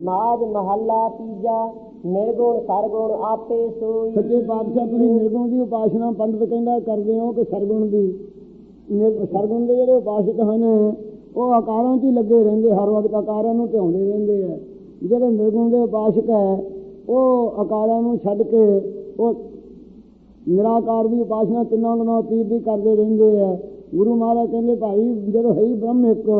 ਮਾਜ ਮਹੱਲਾ ਤੀਜਾ, ਨਿਰਗੁਣ ਸਰਗੁਣ ਆਪੇ ਸੋਈ। ਸੱਚੇ ਪਾਤਸ਼ਾਹ, ਤੁਸੀਂ ਨਿਰਗੁਣ ਦੀ ਉਪਾਸਨਾ ਪੰਡਤ ਕਹਿੰਦਾ ਕਰਦੇ ਹੋ ਕਿ ਸਰਗੁਣ ਦੀ। ਸਰਗੁਣ ਦੇ ਜਿਹੜੇ ਉਪਾਸਕ ਹਨ, ਉਹ ਆਕਾਰਾਂ 'ਚ ਹੀ ਲੱਗੇ ਰਹਿੰਦੇ, ਹਰ ਵਕਤ ਆਕਾਰਾਂ ਨੂੰ ਧਿਆਉਂਦੇ ਰਹਿੰਦੇ ਆ। ਜਿਹੜੇ ਨਿਰਗੁਣ ਦੇ ਉਪਾਸਕ ਹੈ, ਉਹ ਆਕਾਰਾਂ ਨੂੰ ਛੱਡ ਕੇ ਉਹ ਨਿਰਾਕਾਰ ਦੀ ਉਪਾਸਨਾ ਤਿੰਨਾਂ ਗੁਣਾਂ ਅਤੀਤ ਦੀ ਕਰਦੇ ਰਹਿੰਦੇ ਆ। ਗੁਰੂ ਮਹਾਰਾਜ ਕਹਿੰਦੇ, ਭਾਈ, ਜਦੋਂ ਹੈ ਬ੍ਰਹਮ ਇੱਕ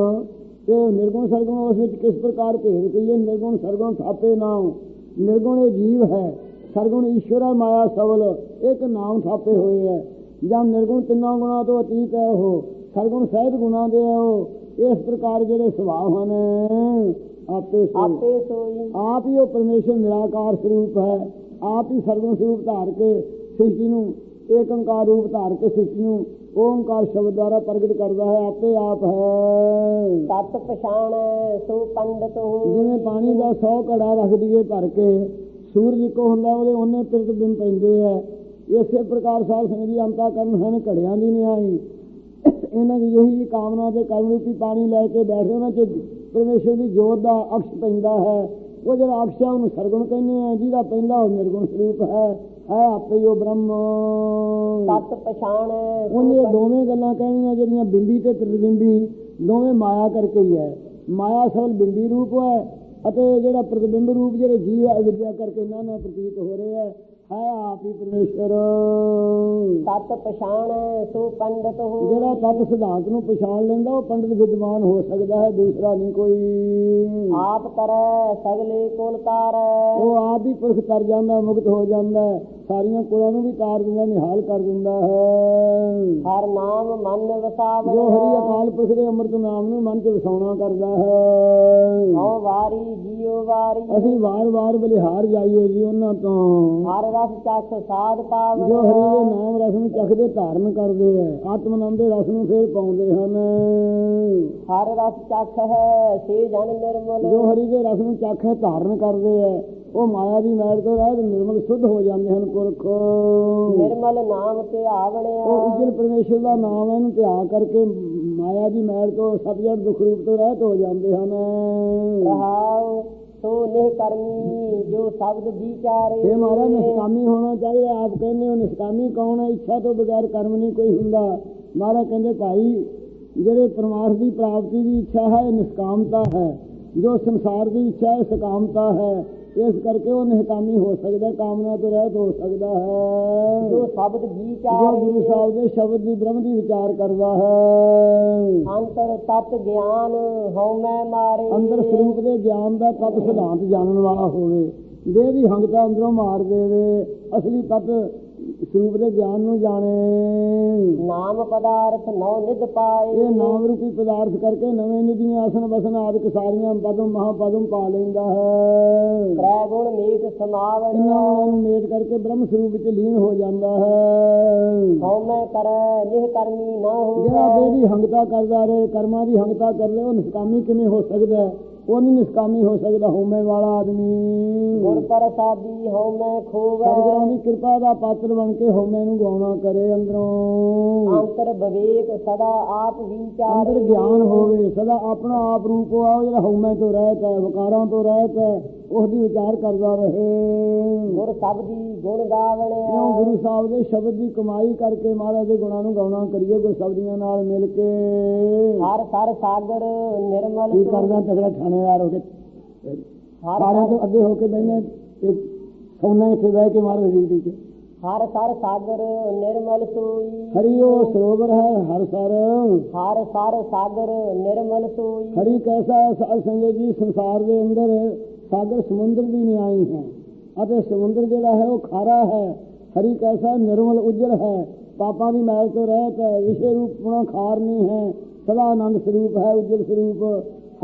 ਤੇ ਨਿਰਗੁਣ ਸਰਗੁਣ ਉਸ ਵਿੱਚ ਕਿਸ ਪ੍ਰਕਾਰ ਭੇਦ ਕਹੀਏ ਨਿਰਗੁਣ ਸਰਗੁਣ ਥਾਪੇ ਨਾਮ ਨਿਰਗੁਣ ਇਹ ਜੀਵ ਹੈ। ਸਰਗੁਣ ਈਸ਼ਵਰ ਹੈ ਮਾਇਆ ਸਵਲ। ਇੱਕ ਨਾਮ ਥਾਪੇ ਹੋਏ ਹੈ। ਜਾਂ ਨਿਰਗੁਣ ਤਿੰਨਾਂ ਗੁਣਾਂ ਤੋਂ ਅਤੀਤ ਹੈ ਉਹ। ਸਰਗੁਣ ਸਹਿਤ ਗੁਣਾਂ ਦੇ ਹੈ ਉਹ। ਇਸ ਪ੍ਰਕਾਰ ਜਿਹੜੇ ਸੁਭਾਅ ਹਨ ਆਪੇ ਸੋਈ ਆਪੇ ਸੋਈ ਆਪ ਹੀ ਉਹ ਪਰਮੇਸ਼ਰ ਨਿਰਾਕਾਰ ਸਰੂਪ ਹੈ। ਆਪ ਹੀ ਸਰਗੁਣ ਸਰੂਪ ਧਾਰ ਕੇ ਸ੍ਰਿਸ਼ਟੀ ਨੂੰ ਏਕ ਓੰਕਾਰ ਰੂਪ ਧਾਰ ਕੇ ਸ੍ਰਿਸ਼ਟੀ ਨੂੰ ਓੰਕਾਰ ਸ਼ਬਦ ਦੁਆਰਾ ਪ੍ਰਗਟ ਕਰਦਾ ਹੈ ਆਪੇ ਆਪ ਹੈ। ਤਤ ਪਛਾਣ ਸੋ ਪੰਡਤ ਹੋ। ਜਿਵੇਂ ਪਾਣੀ ਦਾ 100 ਘੜਾ ਰੱਖ ਦਈਏ ਭਰ ਕੇ ਸੂਰਜ ਇੱਕੋ ਹੁੰਦਾ ਉਹਦੇ ਉਹਨੇ ਪ੍ਰਤਿਬਿੰਬ ਪੈਂਦੇ ਆ। ਇਸੇ ਪ੍ਰਕਾਰ ਸਾਧ ਸੰਗਤ ਜੀ ਅੰਤਾ ਕਰਨ ਹਨ ਘੜਿਆਂ ਦੀ ਨਿਆਈ ਇਹਨਾਂ ਦੀ ਇਹੀ ਕਾਮਨਾ ਤੇ ਕਰਮ ਰੂਪੀ ਪਾਣੀ ਲੈ ਕੇ ਬੈਠੇ ਉਹਨਾਂ 'ਚ ਪਰਮੇਸ਼ਰ ਦੀ ਜੋਤ ਦਾ ਅਕਸ਼ ਪੈਂਦਾ ਹੈ। ਉਹ ਜਿਹੜਾ ਅਕਸ਼ ਹੈ ਉਹਨੂੰ ਸਰਗੁਣ ਕਹਿੰਦੇ ਆ ਜਿਹਦਾ ਪੈਂਦਾ ਉਹ ਨਿਰਗੁਣ ਸਰੂਪ ਹੈ। ਹੈ ਆਪੇ ਹੀ ਉਹ ਬ੍ਰਹਮ। ਤਤ ਪਛਾਣ। ਉਹਨੇ ਦੋਵੇਂ ਗੱਲਾਂ ਕਹਿਣੀਆਂ ਜਿਹੜੀਆਂ ਬਿੰਬੀ ਤੇ ਪ੍ਰਤਿਬਿੰਬੀ ਦੋਵੇਂ ਮਾਇਆ ਕਰਕੇ ਹੀ ਹੈ। ਮਾਇਆ ਸਵਲ ਬਿੰਬੀ ਰੂਪ ਹੈ ਅਤੇ ਜਿਹੜਾ ਪ੍ਰਤਿਬਿੰਬ ਰੂਪ ਜਿਹੜੇ ਜੀਵ ਵਿਦਿਆ ਕਰਕੇ ਇਹਨਾਂ ਨਾਲ ਪ੍ਰਤੀਤ ਹੋ ਰਿਹਾ ਹੈ। ਹੈ ਆਪ ਪਰਮੇਸ਼ਰ। ਤਤ ਪਛਾਣ ਸੋ ਪੰਡਤ ਹੋ। ਜਿਹੜਾ ਤਤ ਸਿਧਾਂਤ ਨੂੰ ਪਛਾਣ ਲੈਂਦਾ ਉਹ ਪੰਡਿਤ ਵਿਦਵਾਨ ਹੋ ਸਕਦਾ ਹੈ ਦੂਸਰਾ ਨਹੀਂ ਕੋਈ। ਆਪ ਕਰੈ ਸਗਲੇ ਕੁਲ ਤਾਰੈ। ਉਹ ਆਪ ਹੀ ਪੁਰਖ ਤਰ ਜਾਂਦਾ ਮੁਕਤ ਹੋ ਜਾਂਦਾ। ਸਾਰੀਆਂ ਕੁਲਾਂ ਨੂੰ ਵੀ ਤਾਰ ਦਿੰਦਾ ਨਿਹਾਲ ਕਰ ਦਿੰਦਾ ਹੈ। ਹਰ ਨਾਮ ਮਨ ਵਸਾਵੈ। ਜੋ ਹਰੀ ਅਕਾਲ ਪੁਰਖ ਦੇ ਅੰਮ੍ਰਿਤ ਨਾਮ ਨੂੰ ਮਨ ਚ ਵਸਾਉਣਾ ਕਰਦਾ ਹੈ। ਹਉ ਵਾਰੀ ਜੀਉ ਵਾਰੀ। ਅਸੀਂ ਵਾਰ-ਵਾਰ ਬਲਿਹਾਰ ਜਾਈਏ ਜੀ ਉਹਨਾਂ ਤੋਂ। ਹਰ ਰਸ ਚੱਖ ਸਾਧ ਪਾਵਨ। ਜੋ ਹਰੀ ਦੇ ਨਾਮ ਰਸ ਨੂੰ ਚੱਖਦੇ ਧਾਰਨ ਕਰਦੇ ਹੈ ਆਤਮ ਨਾਮ ਦੇ ਰਸ ਨੂੰ ਫੇਰ ਪਾਉਂਦੇ ਹਨ। ਹਰ ਰਸ ਚੱਖ ਹੈ ਸੇ ਜਨ ਨਿਰਮਲ। ਜੋ ਹਰੀ ਦੇ ਰਸ ਨੂੰ ਚੱਖ ਹੈ ਧਾਰਨ ਕਰਦੇ ਹੈ ਉਹ ਮਾਇਆ ਦੀ ਮੈਲ ਤੋਂ ਰਹਿਤ ਨਿਰਮਲ ਸੁੱਧ ਹੋ ਜਾਂਦੇ ਹਨ ਪੁਰਖ। ਨਿਰਮਲ ਨਾਮ ਤੇ ਉਹ ਆਵਣਿਆ ਉਜਲ ਪਰਮੇਸ਼ਰ ਦਾ ਨਾਮ ਹੈ ਇਹਨੂੰ ਧਿਆਨ ਕਰਕੇ ਮਾਇਆ ਦੀ ਮੈਲ ਤੋਂ ਸਤਿਗੁਰ ਦੁਖ ਰੂਪ ਤੋਂ ਰਹਿਤ ਹੋ ਜਾਂਦੇ ਹਨ। ਰਹਾਉ ਸੋ ਨਿਹ ਕਰਮੀ ਜੋ ਸ਼ਬਦ ਵਿਚਾਰੇ ਇਹ ਮਹਾਰਾਜ ਨਿਸ਼ਕਾਮੀ ਹੋਣਾ ਚਾਹੀਦਾ ਆਪ ਕਹਿੰਦੇ ਹੋ ਨਿਸ਼ਕਾਮੀ ਕੌਣ ਹੈ? ਇੱਛਾ ਤੋਂ ਬਗੈਰ ਕਰਮ ਨਹੀਂ ਕੋਈ ਹੁੰਦਾ। ਮਹਾਰਾਜ ਕਹਿੰਦੇ ਭਾਈ ਜਿਹੜੇ ਪਰਮਾਰਥ ਦੀ ਪ੍ਰਾਪਤੀ ਦੀ ਇੱਛਾ ਹੈ ਇਹ ਨਿਸ਼ਕਾਮਤਾ ਹੈ। ਜੋ ਸੰਸਾਰ ਦੀ ਇੱਛਾ ਹੈ ਸਕਾਮਤਾ ਹੈ। ਇਸ ਕਰਕੇ ਉਹ ਨਿਸ਼ਕਾਮੀ ਹੋ ਸਕਦਾ ਕਾਮਨਾ ਤੋਂ ਰਹਿਤ ਹੋ ਸਕਦਾ ਹੈ। ਜੋ ਸ਼ਬਦ ਜੋ ਗੁਰੂ ਵਿਚਾਰੇ ਸਾਹਿਬ ਦੇ ਸ਼ਬਦ ਦੀ ਬ੍ਰਹਮ ਦੀ ਵਿਚਾਰ ਕਰਦਾ ਹੈ। ਅੰਤਰ ਤਤ ਗਿਆਨ ਹਉ ਮੈਂ ਮਾਰੇ। ਅੰਦਰ ਸਰੂਪ ਦੇ ਗਿਆਨ ਦਾ ਤਤ ਸਿਧਾਂਤ ਜਾਣਨ ਵਾਲਾ ਹੋਵੇ। ਦੇਹ ਦੀ ਹੰਗਤਾ ਅੰਦਰੋਂ ਮਾਰ ਦੇਵੇ। ਅਸਲੀ ਤਤ ਸਰੂਪ ਦੇ ਗਿਆਨ ਨੂੰ ਜਾਣੇ। ਨਾਮ ਪਦਾਰਥ ਨੌ ਨਿਧ ਪਾਏ। ਇਹ ਨਾਮ ਰੂਪੀ ਪਦਾਰਥ ਕਰਕੇ ਨਵੇਂ ਨਿਧੀਆਂ ਆਸਨ ਬਸਨ ਆਦਿਕ ਸਾਰੀਆਂ ਪਦਮ ਮਹਾਪਦਮ ਪਾ ਲੈਂਦਾ ਹੈ। ਤ੍ਰੈ ਗੁਣ ਮੀਤ ਸਮਾਵਣ ਨੂੰ ਮੇਟ ਕਰਕੇ ਬ੍ਰਹਮ ਸਰੂਪ ਵਿੱਚ ਲੀਨ ਹੋ ਜਾਂਦਾ ਹੈ। ਹਉ ਮੈਂ ਕਰੈ ਨਿਹ ਕਰਮੀ ਨਾ ਜਿਹੜਾ ਹੋਵੇ ਦੇਹ ਦੀ ਹੰਗਤਾ ਕਰਦਾ ਰਹੇ ਕਰਮਾਂ ਦੀ ਹੰਗਤਾ ਕਰ ਲੇ ਉਹ ਨਿਸ਼ਕਾਮੀ ਕਿਵੇਂ ਹੋ ਸਕਦਾ ਹੈ? ਉਹ ਨਹੀਂ ਨਿਸ਼ਕਾਮੀ ਹੋ ਸਕਦਾ ਹਉਮੈ ਵਾਲਾ ਆਦਮੀ। ਗੁਰ ਪ੍ਰਸਾਦੀ ਹਉ ਮੈਂ ਖੋਵੈ ਸਤਿਗੁਰਾਂ ਦੀ ਕਿਰਪਾ ਦਾ ਪਾਤਰ ਬਣ ਕੇ ਹਉਮੈ ਨੂੰ ਗਾਉਣਾ ਕਰੇ ਅੰਦਰੋਂ। ਅੰਤਰ ਵਿਵੇਕ ਸਦਾ ਆਪ ਵਿਚਾਰੇ ਅੰਦਰ ਗਿਆਨ ਹੋਵੇ ਸਦਾ ਆਪਣਾ ਆਪ ਰੂਪ ਆ ਜਿਹੜਾ ਹਉਮੈ ਤੋਂ ਰਹਿਤ ਹੈ ਵਿਕਾਰਾਂ ਤੋਂ ਰਹਿਤ ਹੈ। ਉਸ ਦੀ ਵਿਚਾਰ ਕਰਦਾ ਰਹੇ। ਗੁਰ ਸਬਦੀ ਗੁਣ ਕਿਉਂ ਗਾਵਣਿਆ ਗੁਰੂ ਸਾਹਿਬ ਦੇ ਸ਼ਬਦ ਦੀ ਕਮਾਈ ਕਰਕੇ ਮਹਾਰਾਜ ਦੇ ਗੁਣਾਂ ਨੂੰ ਗਾਉਣਾ ਕਰੀਏ ਗੁਰ ਸ਼ਬਦੀਆਂ ਨਾਲ ਮਿਲ ਕੇ? ਹਰ ਸਰ ਸਾਗਰ ਨਿਰਮਲ ਕੀ ਕਰਦਾ ਤਗੜਾ ਥਾਣੇਦਾਰ ਹੋ ਕੇ? ਹਰ ਸਾਰਿਆਂ ਤੋਂ ਅੱਗੇ ਹੋ ਕੇ ਬੈਠੇ ਤੇ ਸੌਣਾ ਇੱਥੇ ਬਹਿ ਕੇ ਮਹਾਰਾਜ ਦੀ ਦੀ ਹਰ ਸਰ ਸਾਗਰ ਨਿਰਮਲ ਸੋਈ। ਹਰੀ ਉਹ ਸਰੋਵਰ ਹੈ ਹਰ ਸਰ। ਹਰ ਸਰ ਸਾਗਰ ਨਿਰਮਲ ਸੋਈ। ਹਰੀ ਕੈਸਾ ਸਾਧ ਸੰਗਤ ਜੀ ਸੰਸਾਰ ਦੇ ਅੰਦਰ ਸਾਗਰ ਸਮੁੰਦਰ ਦੀ ਨਿਆਈ ਹੈ। ਅਤੇ ਸਮੁੰਦਰ ਜਿਹੜਾ ਹੈ ਉਹ ਖਾਰਾ ਹੈ। ਹਰੀ ਕੈਸਾ ਨਿਰਮਲ ਉਜਲ ਹੈ। ਪਾਪਾਂ ਦੀ ਮੈਲ ਤੋਂ ਰਹਿਤ ਹੈ ਵਿਸ਼ੇ ਰੂਪ ਪੁਣਾ ਖਾਰ ਨਹੀਂ ਹੈ। ਸਦਾ ਆਨੰਦ ਸਰੂਪ ਹੈ, ਉਜਲ ਸਰੂਪ।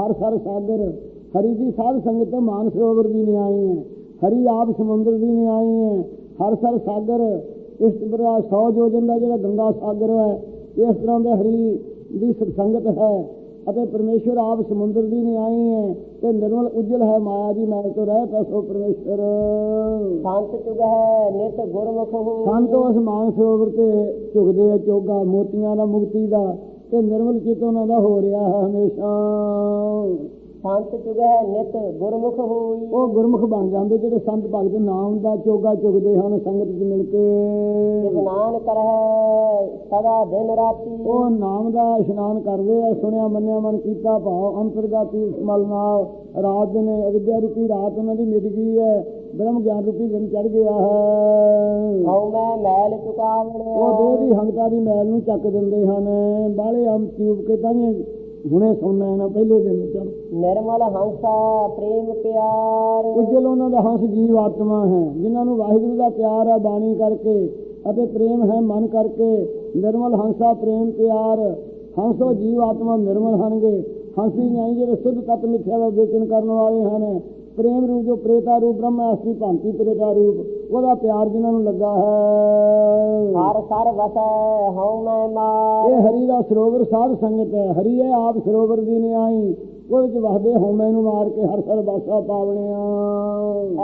ਹਰ ਸਰ ਸਾਗਰ। ਹਰੀ ਦੀ ਸਾਧ ਸੰਗਤ ਮਾਨ ਸਰੋਵਰ ਦੀ ਨਿਆਈ ਹੈ। ਹਰੀ ਆਪ ਸਮੁੰਦਰ ਦੀ ਨਿਆਈ ਹੈ। ਹਰ ਸਰ ਸਾਗਰ। ਇਸ ਪ੍ਰਕਾਰ 100 ਯੋਜਨ ਦਾ ਜਿਹੜਾ ਗੰਗਾ ਸਾਗਰ ਹੈ, ਇਸ ਤਰ੍ਹਾਂ ਦੇ ਹਰੀ ਦੀ ਸਤਸੰਗਤ ਹੈ। ਅਤੇ ਪਰਮੇਸ਼ਰ ਆਪ ਸਮੁੰਦਰ ਦੀ ਨਿਆਈ ਹੈ ਤੇ ਨਿਰਮਲ ਉਜਲ ਹੈ ਮਾਇਆ ਦੀ ਮੈਲ ਤੋਂ ਰਹਿਤ ਹੈ ਸੋ ਪਰਮੇਸ਼ਰ ਸੰਤ ਚੁਗਹਿ ਨਿਤ ਗੁਰਮੁਖ ਹੋ। ਸੰਤ ਉਸ ਮਾਨ ਸਰੋਵਰ ਤੇ ਝੁਕਦੇ ਆ ਚੋਗਾ ਮੋਤੀਆਂ ਦਾ ਮੁਕਤੀ ਦਾ ਤੇ ਨਿਰਮਲ ਚਿਤ ਉਹਨਾਂ ਦਾ ਹੋ ਰਿਹਾ ਹੈ ਹਮੇਸ਼ਾ। ਸੰਤ ਚੁਗਹਿ ਨਿਤ ਗੁਰਮੁਖ ਹੋਈ। ਉਹ ਗੁਰਮੁਖ ਬਣ ਜਾਂਦੇ ਜਿਹੜੇ ਸੰਤ ਭਗਤ ਨਾਮ ਦਾ ਚੋਗਾ ਚੁਗਦੇ ਹਨ ਸੰਗਤ 'ਚ ਮਿਲ ਕੇ। ਇਸ਼ਨਾਨ ਕਰਹਿ ਸਦਾ ਦਿਨ ਰਾਤੀ। ਉਹ ਨਾਮ ਦਾ ਇਸ਼ਨਾਨ ਕਰਦੇ ਆ ਸੁਣਿਆ ਮੰਨਿਆ ਮਨ ਕੀਤਾ ਭਾਵ ਅੰਤਰਗਾਤੀ ਸਮਲ ਨਾਲ ਰਾਤ ਦਿਨ ਅਵਿਦਿਆ ਰੂਪੀ ਰਾਤ ਉਹਨਾਂ ਦੀ ਮਿਟ ਗਈ ਹੈ ਬ੍ਰਹਮ ਗਿਆਨ ਰੂਪੀ ਦਿਨ ਚੜ ਗਿਆ ਹੈ। ਹਉ ਮੈਂ ਮੈਲ ਉਹ ਦੇਹ ਦੀ ਹੰਗਤਾ ਦੀ ਮੈਲ ਨੂੰ ਚੱਕ ਦਿੰਦੇ ਹਨ ਬਾਲੇ ਅੰਮ ਚੂਬ ਕੇ ਤਾਂ ਹੁਣੇ ਸੁਣਨਾ ਹੈ ਨਾ ਪਹਿਲੇ ਦਿਨ ਚਲ। ਨਿਰਮਲ ਹੰਸਾ ਪ੍ਰੇਮ ਪਿਆਰ। ਉਜਲ ਉਹਨਾਂ ਦਾ ਹੰਸ ਜੀਵ ਆਤਮਾ ਹੈ ਜਿਨ੍ਹਾਂ ਨੂੰ ਵਾਹਿਗੁਰੂ ਦਾ ਪਿਆਰ ਹੈ ਬਾਣੀ ਕਰਕੇ ਅਤੇ ਪ੍ਰੇਮ ਹੈ ਮਨ ਕਰਕੇ। ਨਿਰਮਲ ਹੰਸਾ ਪ੍ਰੇਮ ਪਿਆਰ। ਹੰਸੋ ਜੀਵ ਆਤਮਾ ਨਿਰਮਲ ਹਨਗੇ ਹੰਸੀ ਨਹੀਂ ਜਿਹੜੇ ਸੁੱਧ ਤਤ ਮਿੱਥਿਆ ਦਾ ਵੇਚਨ ਕਰਨ ਵਾਲੇ ਹਨ। ਪ੍ਰੇਮ ਰੂਪ ਜੋ ਪ੍ਰੇਤਾ ਰੂਪ ਬ੍ਰਹਮਾ ਅਸਲੀ ਭਾਂਤੀ ਪ੍ਰੇਤਾ ਰੂਪ ਉਹਦਾ ਪਿਆਰ ਜਿਨ੍ਹਾਂ ਨੂੰ ਲੱਗਾ ਹੈ। ਹਰ ਸਰ ਵਸੈ ਹਉ ਮੈਂ ਮਾਰ ਇਹ ਹਰੀ ਦਾ ਸਰੋਵਰ ਸਾਧ ਸੰਗਤ ਹੈ। ਹਰੀ ਹੈ ਆਪ ਸਰੋਵਰ ਦੀ ਨਿਆਈ। ਉਹਦੇ ਚ ਵਸਦੇ ਹਉਮੈ ਨੂੰ ਮਾਰ ਕੇ ਹਰ ਸਰ ਬਾਸਾ ਪਾਵਣਿਆ।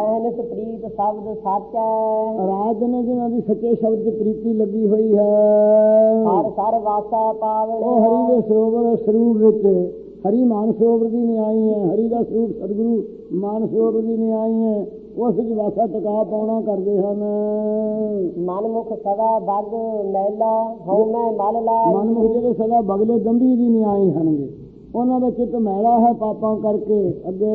ਐਨਸ ਪ੍ਰੀਤ ਸ਼ਬਦ ਸੱਚ। ਹੈ ਰਾਜ ਨੇ ਜਿਨ੍ਹਾਂ ਦੀ ਸੱਚੇ ਸ਼ਬਦ 'ਚ ਪ੍ਰੀਤੀ ਲੱਗੀ ਹੋਈ ਹੈ। ਹਰ ਸਰ ਵਾਸਾ ਉਹ ਹਰੀ ਪਾਵਣਿਆ ਦੇ ਸਰੋਵਰ ਸਰੂਪ ਵਿੱਚ ਹਰੀ ਮਾਨ ਸਰੋਵਰ ਦੀ ਨਿਆਈ ਹੈ ਹਰੀ ਦਾ ਸਰੂਪ ਸਤਿਗੁਰੂ ਮਾਨ ਸਰੋਵਰ ਦੀ ਨਿਆਈ ਹੈ ਉਸ ਵਿੱਚ ਵਾਸਾ ਟਿਕਾ ਪਾਉਣਾ ਕਰਦੇ ਹਨ। ਮਨਮੁਖ ਸਦਾ ਬਗ ਮੈਲਾ ਹਉ ਮੈਂ ਮਲ ਲਾਈ ਮਨਮੁਖ ਜਿਹੜੇ ਸਦਾ ਬਗਲੇ ਦੰਭੀ ਦੀ ਨਿਆਈ ਹਨਗੇ ਉਹਨਾਂ ਦਾ ਚਿੱਤ ਮੈਲਾ ਹੈ ਪਾਪਾਂ ਕਰਕੇ ਅੱਗੇ।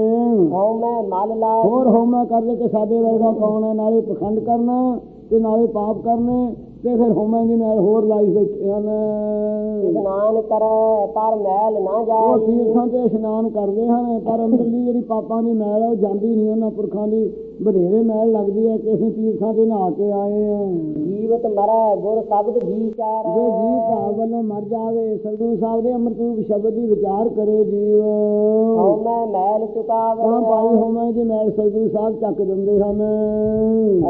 ਹਉ ਮੈਂ ਮਲ ਲਾਈ ਹੋਰ ਹੋਮਾ ਕਰਦੇ ਕਿ ਸਾਡੇ ਵਰਗਾ ਕੌਣ ਹੈ? ਨਾਲੇ ਪਖੰਡ ਕਰਨਾ ਤੇ ਨਾਲੇ ਪਾਪ ਕਰਨੇ ਤੇ ਫਿਰ ਹੋਮਾਂ ਦੀ ਨਾਲ ਹੋਰ ਲਾਈ ਬੈਠੇ ਹਨ। ਇਸ਼ਨਾਨ ਕਰੈ ਪਰ ਮੈਲ ਨਾ ਉਹ ਜਾਈ ਤੀਰਥਾਂ ਤੇ ਇਸ਼ਨਾਨ ਕਰਦੇ ਹਨ ਪਰ ਅੰਦਰਲੀ ਜਿਹੜੀ ਪਾਪਾਂ ਦੀ ਮੈਲ ਹੈ ਉਹ ਜਾਂਦੀ ਨਹੀਂ। ਉਹਨਾਂ ਪੁਰਖਾਂ ਦੀ ਬਧੇਰੇ ਮੈਲ ਲੱਗਦੀ ਹੈ ਕਿ ਅਸੀਂ ਤੀਰਥਾਂ ਤੇ ਨਹਾ ਕੇ ਆਏ ਹਾਂ ਜੀਵਤ ਮਰੈ ਗੁਰ ਸ਼ਬਦ ਵਿਚਾਰੈ ਜੇ ਜੀਵ ਭਾਵ ਵੱਲੋਂ ਮਰ ਜਾਵੇ ਸਤਿਗੁਰੂ ਸਾਹਿਬ ਦੇ ਅੰਮ੍ਰਿਤ ਰੂਪ ਸ਼ਬਦ ਦੀ ਵਿਚਾਰ ਕਰੇ ਜੀਵ। ਹਉ ਮੈਂ ਮੈਲ ਤਾਂ ਪਾਈ ਚੁਕਾਵਣਿਆ ਹੋਵਾਂ ਜੇ ਮੈਲ ਸਤਿਗੁਰੂ ਸਾਹਿਬ ਚੱਕ ਦਿੰਦੇ ਹਨ।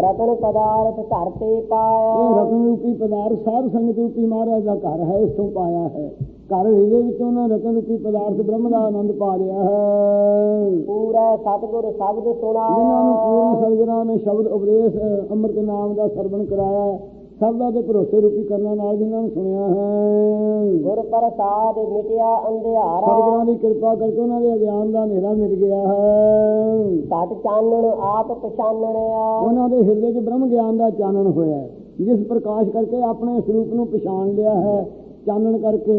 ਰਤਨ ਪਦਾਰਥ ਧਰ ਤੇ ਇਹ ਪਾਇਆ ਰਤਨ ਰੂਪੀ ਪਦਾਰਥ ਸਾਧ ਸੰਗਤ ਰੂਪੀ ਮਹਾਰਾਜ ਦਾ ਘਰ ਹੈ ਇਸ ਤੋਂ ਪਾਇਆ ਹੈ। ਘਰ ਹਿਰਦੇ ਵਿੱਚ ਉਹਨਾਂ ਰਤਨ ਰੂਪੀ ਪਦਾਰਥ ਬ੍ਰਹਮ ਦਾ ਆਨੰਦ ਪਾ ਲਿਆ ਹੈ। ਪੂਰਾ ਸਤਿਗੁਰ ਸ਼ਬਦ ਸੁਣਾ। ਜਿਨ੍ਹਾਂ ਨੂੰ ਪੂਰਨ ਸਤਿਗੁਰਾਂ ਨੇ ਸ਼ਬਦ ਉਪਦੇਸ਼ ਅੰਮ੍ਰਿਤ ਨਾਮ ਦਾ ਸਰਵਣ ਕਰਾਇਆ ਸ਼ਬਦਾਂ ਦੇ ਭਰੋਸੇ ਰੂਪੀ ਕਰਨਾ ਨਾਲ ਜਿਨ੍ਹਾਂ ਨੂੰ ਸੁਣਿਆ ਹੈ। ਗੁਰ ਪ੍ਰਸਾਦ ਮਿਟਿਆ ਅੰਧਿਆਰਾ। ਸਤਿਗੁਰਾਂ ਦੀ ਕਿਰਪਾ ਕਰਕੇ ਉਹਨਾਂ ਦੇ ਅਗਿਆਨ ਦਾ ਹਨੇਰਾ ਮਿਟ ਗਿਆ ਹੈ। ਘਟ ਚਾਨਣ ਆਪ ਪਛਾਨਣਿਆ ਉਹਨਾਂ ਦੇ ਹਿਰਦੇ 'ਚ ਬ੍ਰਹਮ ਗਿਆਨ ਦਾ ਚਾਨਣ ਹੋਇਆ ਜਿਸ ਪ੍ਰਕਾਸ਼ ਕਰਕੇ ਆਪਣੇ ਸਰੂਪ ਨੂੰ ਪਛਾਣ ਲਿਆ ਹੈ। ਚਾਨਣ ਕਰਕੇ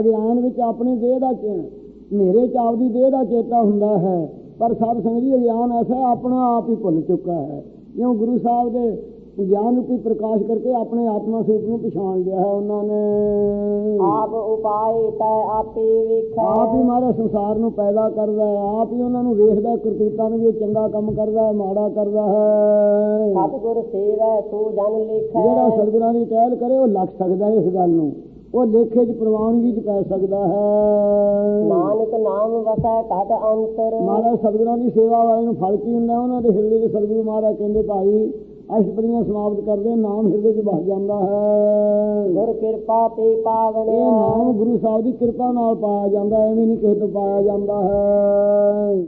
ਅਗਿਆਨ ਵਿੱਚ ਆਪਣੀ ਦੇਹ ਦਾ ਹਨੇਰੇ 'ਚ ਆਪਦੀ ਦੇਹ ਦਾ ਚੇਤਾ ਹੁੰਦਾ ਹੈ ਪਰ ਸਾਧ ਸੰਗਤ ਜੀ ਅਗਿਆਨ ਐਸਾ ਆਪਣਾ ਆਪ ਹੀ ਭੁੱਲ ਚੁੱਕਾ ਹੈ। ਕਿਉਂ ਗੁਰੂ ਸਾਹਿਬ ਦੇ ਗਿਆਨ ਰੂਪੀ ਪ੍ਰਕਾਸ਼ ਕਰਕੇ ਆਪਣੇ ਆਤਮਾ ਸਰੂਪ ਨੂੰ ਪਛਾਣ ਲਿਆ ਹੈ ਉਹਨਾਂ ਨੇ। ਆਪ ਉਪਾਏ ਤੈ ਆਪੇ ਵੇਖੈ। ਆਪ ਹੀ ਮਾਰਾ ਸੰਸਾਰ ਨੂੰ ਪੈਦਾ ਕਰਦਾ ਹੈ ਆਪ ਹੀ ਉਹਨਾਂ ਨੂੰ ਵੇਖਦਾ ਕਰਤੂਤਾਂ ਨੂੰ ਵੀ ਚੰਗਾ ਕੰਮ ਕਰਦਾ ਹੈ ਮਾੜਾ ਕਰਦਾ ਹੈ। ਸਤਿਗੁਰ ਸੇਵੈ ਸੋ ਜਨ ਲਿਖੈ। ਜਿਹੜਾ ਸਤਿਗੁਰਾਂ ਦੀ ਟਹਿਲ ਕਰੇ ਉਹ ਲੱਗ ਸਕਦਾ ਹੈ ਇਸ ਗੱਲ ਨੂੰ। ਉਹ ਲੇਖੇ 'ਚ ਪ੍ਰਵਾਨਗੀ 'ਚ ਪੈ ਸਕਦਾ ਹੈ। ਨਾਨਕ ਨਾਮ ਵਸੈ ਘਟ ਅੰਤਰ। ਮਹਾਰਾਜ ਸਤਿਗੁਰਾਂ ਦੀ ਸੇਵਾ ਵਾਲੇ ਨੂੰ ਫਲ ਕੀ ਹੁੰਦਾ? ਉਹਨਾਂ ਦੇ ਹਿਰਦੇ 'ਚ ਸਤਿਗੁਰੂ ਮਹਾਰਾਜ ਕਹਿੰਦੇ ਭਾਈ ਅਸ਼ਟਪਦੀਆਂ ਸਮਾਪਤ ਕਰਦੇ ਨਾਮ ਹਿਰਦੇ 'ਚ ਵਸ ਜਾਂਦਾ ਹੈ। ਗੁਰ ਕਿਰਪਾ ਤੇ ਇਹ ਪਾਵਣਿਆ ਨਾਮ ਗੁਰੂ ਸਾਹਿਬ ਦੀ ਕਿਰਪਾ ਨਾਲ ਪਾਇਆ ਜਾਂਦਾ ਐਵੇਂ ਨਹੀਂ ਕਿਸੇ ਤੋਂ ਪਾਇਆ ਜਾਂਦਾ ਹੈ।